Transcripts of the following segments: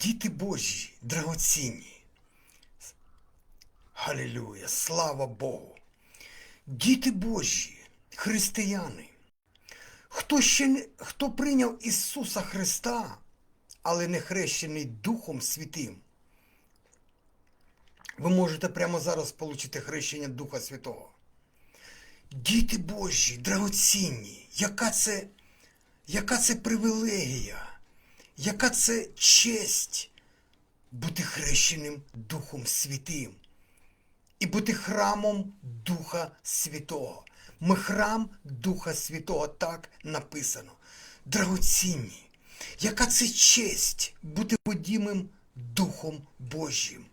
Діти Божі, драгоцінні. Галілюя, слава Богу. Діти Божі, християни. Хто ще не, хто прийняв Ісуса Христа, але не хрещений Духом Святим, ви можете прямо зараз отримати хрещення Духа Святого. Діти Божі, драгоцінні, яка це, яка це привілегія, яка це честь бути хрещеним Духом Святим і бути храмом Духа Святого. Ми храм Духа Святого, так написано. Драгоцінні, яка це честь бути подімим Духом Божим,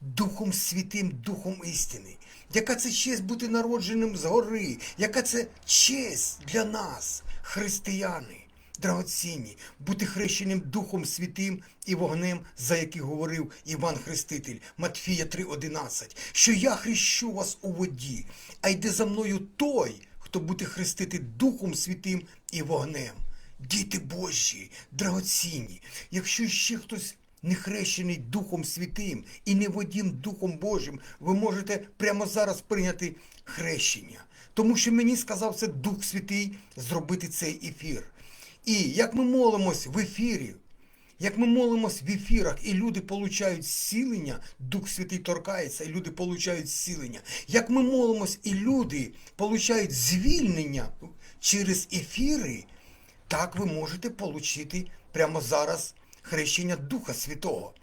Духом Святим, Духом істини. Яка це честь бути народженим згори, яка це честь для нас, християни, драгоцінні, бути хрещеним Духом Святим і вогнем, за який говорив Іван Хреститель, Матфія 3,11, що я хрещу вас у воді, а йде за мною той, хто буде хрестити Духом Святим і вогнем. Діти Божі, драгоцінні, якщо ще хтось не хрещений Духом Святим і не водім Духом Божим, ви можете прямо зараз прийняти хрещення. Тому що мені сказав це Дух Святий зробити цей ефір. І як ми молимось в ефірі, як ми молимось в ефірах, і люди получають зцілення, Дух Святий торкається, і люди получають зцілення. Як ми молимось, і люди получають звільнення через ефіри, так ви можете отримати прямо зараз хрещення Духа Святого.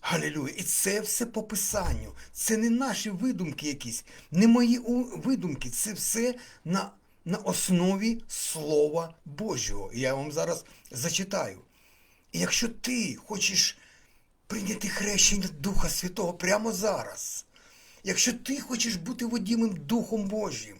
Галілюя. І це все по Писанню. Це не наші видумки якісь, не мої видумки. Це все на, на основі Слова Божого. Я вам зараз зачитаю. І якщо ти хочеш прийняти хрещення Духа Святого прямо зараз, якщо ти хочеш бути водімим Духом Божим,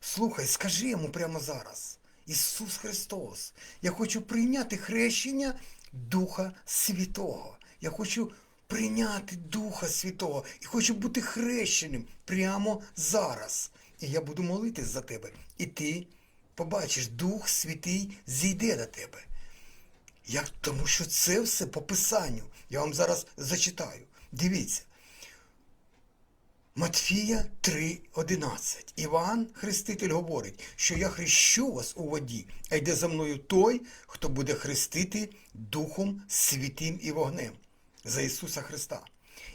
слухай, скажи йому прямо зараз. Ісус Христос, я хочу прийняти хрещення Духа Святого. Я хочу прийняти Духа Святого і хочу бути хрещеним прямо зараз. І я буду молитись за тебе. І ти побачиш, Дух Святий зійде до тебе. Як, тому що це все по Писанню. Я вам зараз зачитаю. Дивіться. Матфія 3,11. Іван Хреститель говорить, що я хрещу вас у воді, а йде за мною той, хто буде хрестити Духом Святим і вогнем за Ісуса Христа.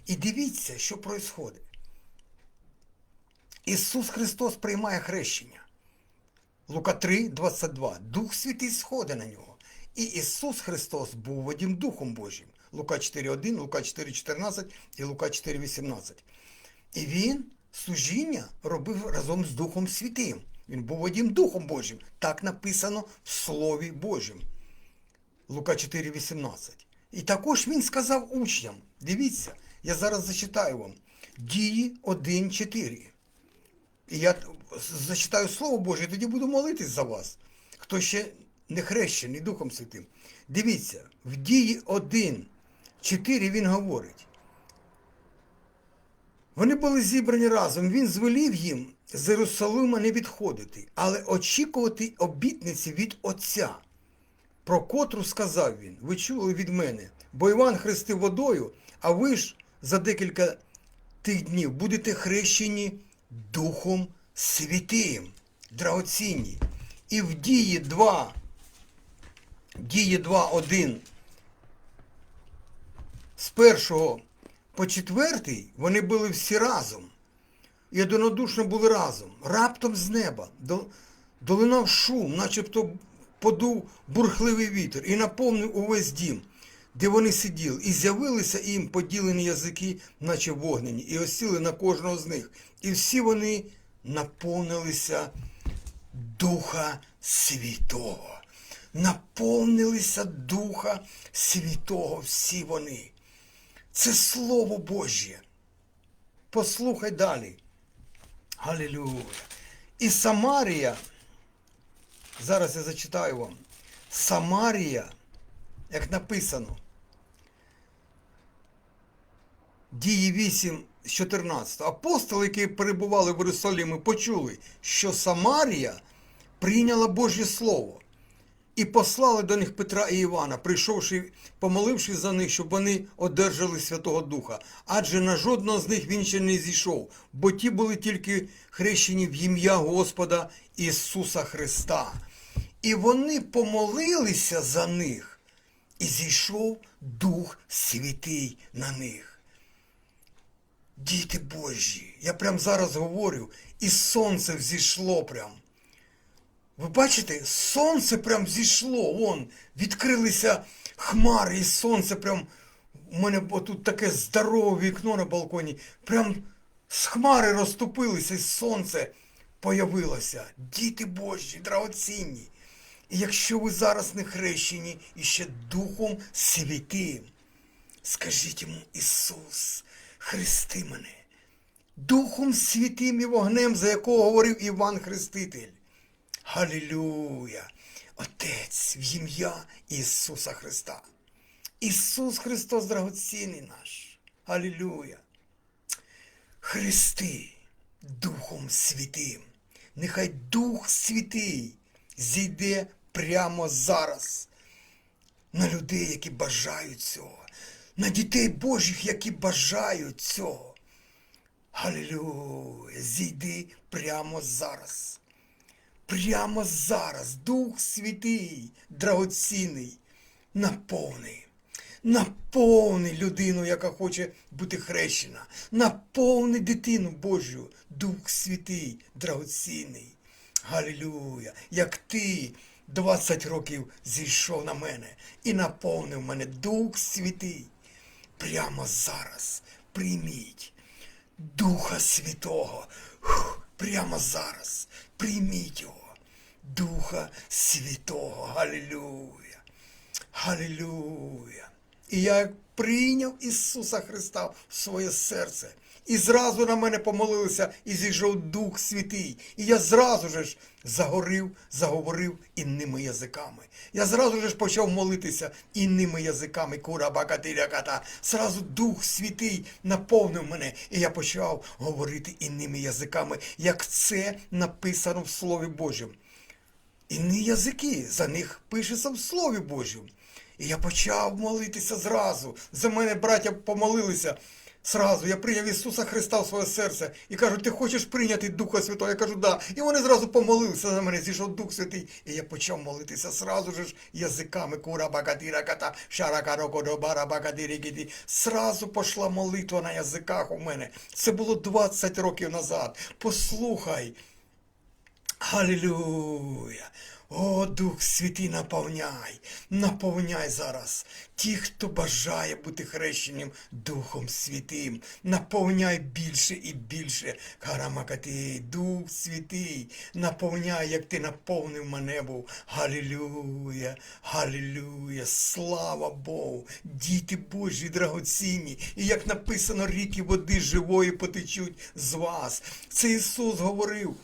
І дивіться, що відбувається. Ісус Христос приймає хрещення. Лука 3, 22. Дух Святий сходить на нього. І Ісус Христос був водім Духом Божим. Лука 4.1, Лука 4.14 і Лука 4.18. І він служіння робив разом з Духом Святим. Він був одним Духом Божим. Так написано в Слові Божим. Лука 4,18. І також він сказав учням: дивіться, я зараз зачитаю вам дії 1.4. І я зачитаю Слово Боже, і тоді буду молитись за вас, хто ще не хрещений Духом Святим. Дивіться, в дії 1.4 він говорить. Вони були зібрані разом. Він звелів їм з Єрусалима не відходити, але очікувати обітниці від Отця, про котру сказав він: ви чули від мене, бо Іван хрестив водою, а ви ж за декілька тих днів будете хрещені Духом Святим, драгоцінні. І в дії 2, дії 2.1 з першого по четвертий вони були всі разом. І одинодушно були разом. Раптом з неба долинав шум, начебто подув бурхливий вітер, і наповнив увесь дім, де вони сиділи, і з'явилися їм поділені язики, наче вогнені, і осіли на кожного з них. І всі вони наповнилися Духа Святого. Наповнилися Духа Святого всі вони. Це Слово Божє. Послухай далі. Галілюя. І Самарія, зараз я зачитаю вам. Самарія, як написано, дії 8 з 14. Апостоли, які перебували в Єрусалимі, почули, що Самарія прийняла Божє Слово. І послали до них Петра і Івана, прийшовши, помоливши за них, щоб вони одержали Святого Духа. Адже на жодного з них він ще не зійшов, бо ті були тільки хрещені в ім'я Господа Ісуса Христа. І вони помолилися за них, і зійшов Дух Святий на них. Діти Божі, я прям зараз говорю, і сонце взійшло прям. Ви бачите, сонце прям зійшло, вон, відкрилися хмари, і сонце прям. У мене тут таке здорове вікно на балконі. Прям з хмари розступилися, і сонце появилося. Діти Божі, драгоцінні. І якщо ви зараз не хрещені і ще Духом Святим, скажіть йому, Ісус, хрести мене, Духом Святим і вогнем, за якого говорив Іван Хреститель. Халілюя! Отець в ім'я Ісуса Христа. Ісус Христос драгоцінний наш. Халілюя! Христи Духом Святим. Нехай Дух Святий зійде прямо зараз на людей, які бажають цього, на дітей Божих, які бажають цього. Халілюя! Зійди прямо зараз. Прямо зараз Дух Святий, драгоцінний, наповни, наповни людину, яка хоче бути хрещена, наповни дитину Божу, Дух Святий, драгоцінний. Галілюя! Як ти 20 років зійшов на мене і наповнив мене Дух Святий. Прямо зараз прийміть Духа Святого. Прямо зараз прийміть його. Духа Святого. Галілюя. Галілюя. І я прийняв Ісуса Христа в своє серце. І зразу на мене помолилися, і зійшов Дух Святий. І я зразу ж загорив, заговорив інними язиками. Я зразу ж почав молитися інними язиками. Кура бакатиря ката. Зразу Дух Святий наповнив мене, і я почав говорити інними язиками, як це написано в Слові Божому. Інні язики, за них пишеться в Слові Божому. І я почав молитися зразу. За мене браття помолилися. Сразу я прийняв Ісуса Христа в своє серце і кажу, ти хочеш прийняти Духа Святого? Я кажу, да. І вони зразу помолилися за мене, зійшов Дух Святий. І я почав молитися сразу же ж язиками. Кура багатира ката, шаракарокодобара багатирі кіті. Сразу пішла молитва на язиках у мене. Це було 20 років назад. Послухай. Халілюя! О, Дух Святий, наповняй, наповняй зараз ті, хто бажає бути хрещеним Духом Святим. Наповняй більше і більше. Карамакати, Дух Святий, наповняй, як ти наповнив мене був. Галілюя, галілюя, слава Богу, діти Божі драгоцінні. І як написано, ріки води живої потечуть з вас. Це Ісус говорив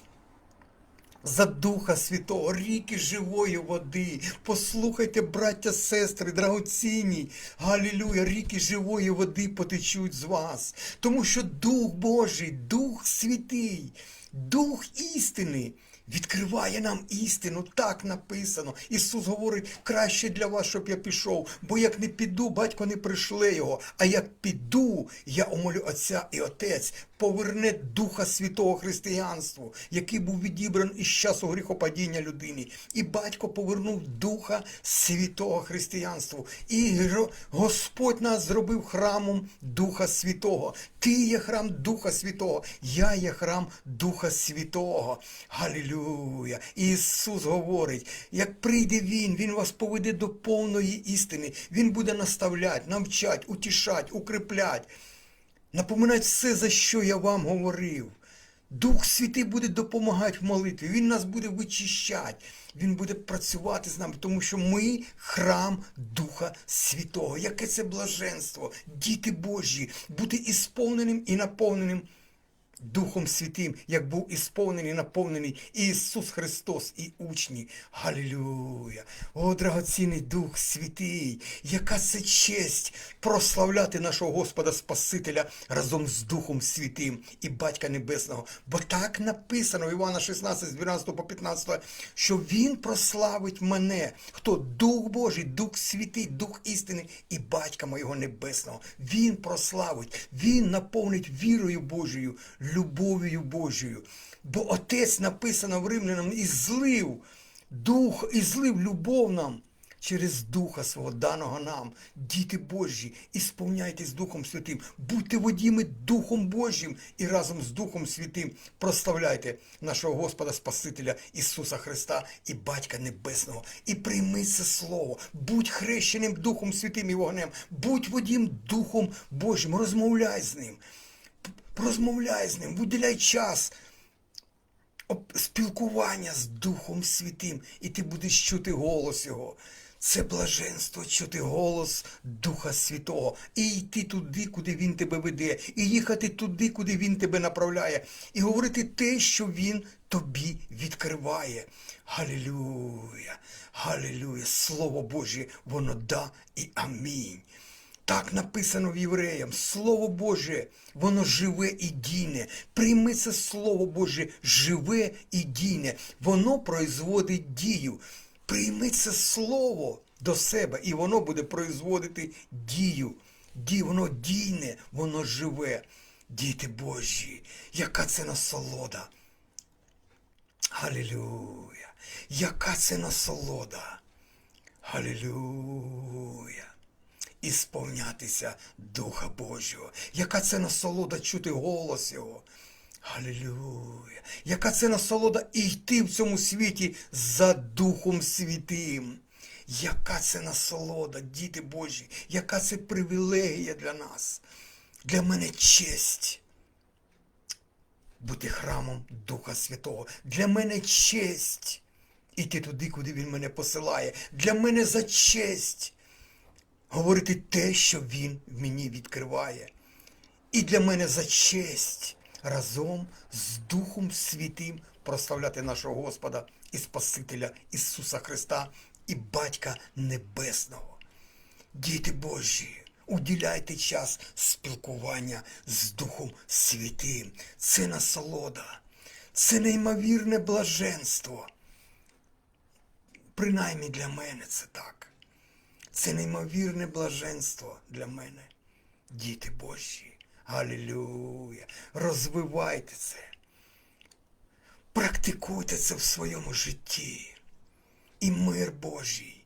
за Духа Святого, ріки живої води. Послухайте, браття, сестри, драгоцінні, Галілюя, ріки живої води потечуть з вас. Тому що Дух Божий, Дух Святий, Дух істини. Відкриває нам істину, так написано. Ісус говорить, краще для вас, щоб я пішов, бо як не піду, батько не пришле його. А як піду, я умолю Отця і Отець поверне Духа Святого Християнству, який був відібран із часу гріхопадіння людини. І батько повернув Духа Святого Християнству. І Господь нас зробив храмом Духа Святого. Ти є храм Духа Святого, я є храм Духа Святого. Галілюя! Ісус говорить, як прийде Він, Він вас поведе до повної істини. Він буде наставляти, навчати, утішати, укріплять. Напоминать все, за що я вам говорив. Дух Святий буде допомагати в молитві, Він нас буде вичищати, Він буде працювати з нами, тому що ми храм Духа Святого. Яке це блаженство, діти Божі, бути ісповненим і наповненим Духом Святим, як був ісповнений, наповнений Ісус Христос і учні. Галілюя! О, драгоцінний Дух Святий! Яка це честь прославляти нашого Господа Спасителя разом з Духом Святим і Батька Небесного. Бо так написано в Івана 16, з 12 по 15, що Він прославить мене. Хто? Дух Божий, Дух Святий, Дух істини і Батька моєго Небесного. Він прославить, Він наповнить вірою Божою, любов'ю Божою. Бо Отець написано в Римлянам і злив Дух, і злив любов нам через Духа свого даного нам, діти Божі, ісповняйтесь Духом Святим, будьте водіми Духом Божим і разом з Духом Святим прославляйте нашого Господа Спасителя Ісуса Христа і Батька Небесного. І прийми це Слово, будь хрещеним Духом Святим і вогнем, будь водім Духом Божим, розмовляй з ним, розмовляй з ним, виділяй час спілкування з Духом Святим, і ти будеш чути голос Його. Це блаженство чути голос Духа Святого і йти туди, куди Він тебе веде, і їхати туди, куди Він тебе направляє, і говорити те, що Він тобі відкриває. Галілюя! Галілюя! Слово Боже, воно да і амінь. Так написано в євреям. Слово Боже, воно живе і дійне. Прийми це Слово Боже, живе і дійне. Воно производить дію. Прийми це Слово до себе, і воно буде производити дію. Дію, воно дійне, воно живе. Діти Божі, яка це насолода. Галілюя! Яка це насолода. Галілюя! І сповнятися Духа Божого. Яка це насолода чути голос Його. Галілюя! Яка це насолода і йти в цьому світі за Духом Святим. Яка це насолода, діти Божі, яка це привілегія для нас. Для мене честь бути храмом Духа Святого. Для мене честь іти туди, куди Він мене посилає. Для мене за честь говорити те, що Він в мені відкриває. І для мене за честь разом з Духом Святим прославляти нашого Господа і Спасителя Ісуса Христа і Батька Небесного. Діти Божі, уділяйте час спілкування з Духом Святим. Це насолода, це неймовірне блаженство. Принаймні для мене це так. Це неймовірне блаженство для мене. Діти Божі, Галілюя! Розвивайте це. Практикуйте це в своєму житті. І мир Божий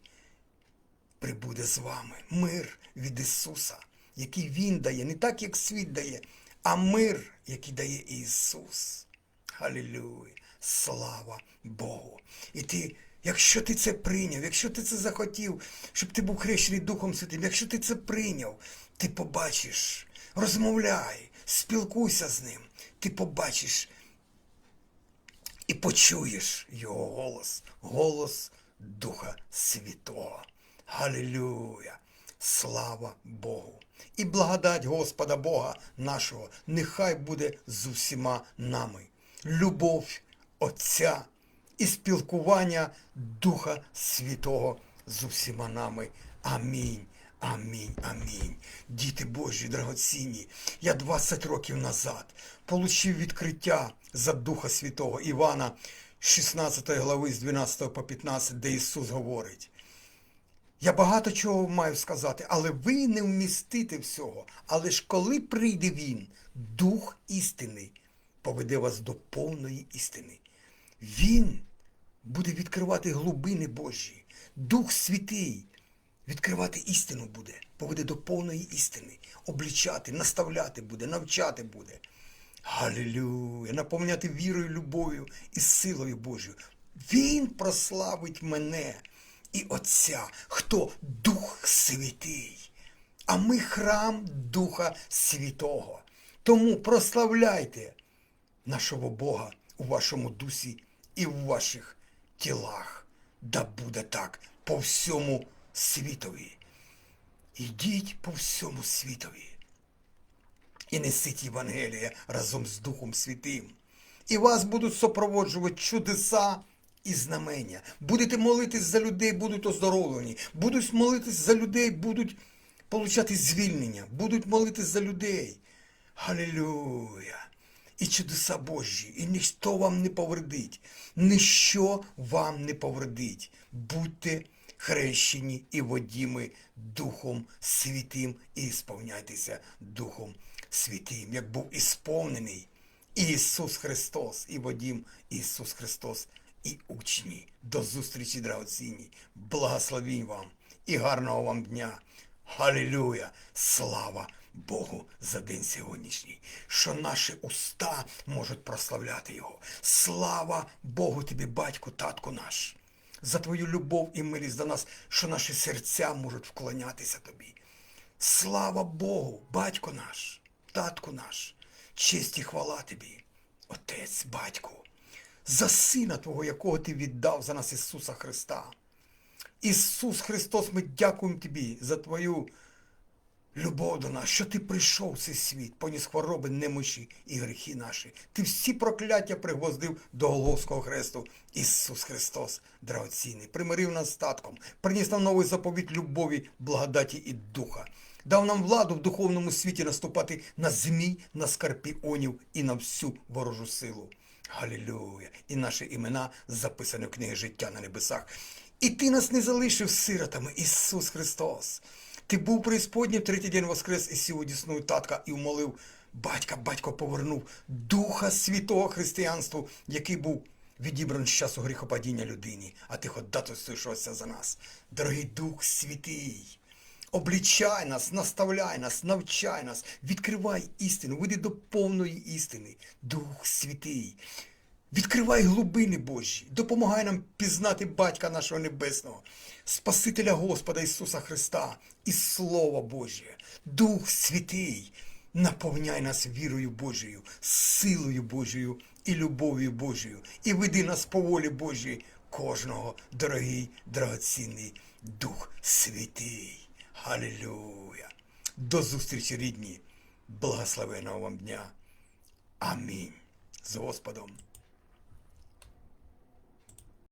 прибуде з вами. Мир від Ісуса, який Він дає, не так, як світ дає, а мир, який дає Ісус. Халілюя! Слава Богу! І ти, якщо ти це прийняв, якщо ти це захотів, щоб ти був хрещений Духом Святим, якщо ти це прийняв, ти побачиш, розмовляй, спілкуйся з ним, ти побачиш і почуєш його голос, голос Духа Святого. Галилюя! Слава Богу! І благодать Господа Бога нашого нехай буде з усіма нами. Любов Отця і спілкування Духа Святого з усіма нами. Амінь. Амінь, амінь. Діти Божі, драгоцінні, я 20 років назад получив відкриття за Духа Святого Івана, 16 глави з 12 по 15, де Ісус говорить. Я багато чого маю сказати, але ви не вмістите всього. Але ж коли прийде Він, Дух істини, поведе вас до повної істини. Він буде відкривати глибини Божі, Дух Святий відкривати істину буде, поведе до повної істини, облічати, наставляти буде, навчати буде. Галилюя! Наповняти вірою, любов'ю і силою Божою. Він прославить мене і Отця, хто Дух Святий. А ми храм Духа Святого. Тому прославляйте нашого Бога у вашому дусі і в ваших тілах. Да буде так по всьому світові. Ідіть по всьому світові і несіть Євангелія разом з Духом Святим. І вас будуть супроводжувати чудеса і знамення. Будете молитись за людей, будуть оздоровлені. Будуть молитись за людей, будуть получати звільнення. Будуть молитись за людей. Халілюя! І чудеса Божі, і ніхто вам не повредить, ніщо вам не повредить. Будьте хрещені і водіми Духом Святим і сповняйтеся Духом Святим, як був ісповнений Ісус Христос, і водім Ісус Христос, і учні. До зустрічі, драгоцінні. Благословінь вам і гарного вам дня. Халілюя! Слава Богу за день сьогоднішній, що наші уста можуть прославляти Його. Слава Богу тобі, батьку, татку наш, за твою любов і милість до нас, що наші серця можуть вклонятися тобі. Слава Богу, батько наш, татку наш, честь і хвала тобі, Отець, батьку, за Сина Твого, якого Ти віддав за нас Ісуса Христа. Ісус Христос, ми дякуємо Тобі за Твою любов до нас, що Ти прийшов в цей світ, поніс хвороби, немощі і гріхи наші. Ти всі прокляття пригвоздив до Голговського хресту. Ісус Христос, драгоцінний, примирив нас статком, приніс нам новий заповіт любові, благодаті і духа. Дав нам владу в духовному світі наступати на змій, на скорпіонів і на всю ворожу силу. Галілюя! І наші імена записані в книги життя на небесах. І ти нас не залишив сиротами, Ісус Христос. Ти був преісподній в третій день воскрес і сів у дісну татка і умолив батька, батько повернув Духа Святого Християнству, який був відібраний з часу гріхопадіння людині, а ти ходатайствуєшся за нас. Дорогий Дух Святий, облічай нас, наставляй нас, навчай нас, відкривай істину, веди до повної істини, Дух Святий. Відкривай глибини Божі, допомагай нам пізнати Батька нашого Небесного, Спасителя Господа Ісуса Христа і Слово Боже, Дух Святий, наповняй нас вірою Божою, силою Божою і любов'ю Божою, і веди нас по волі Божій кожного, дорогий, драгоцінний Дух Святий. Халілюя! До зустрічі, рідні! Благословеного вам дня! Амінь. З Господом!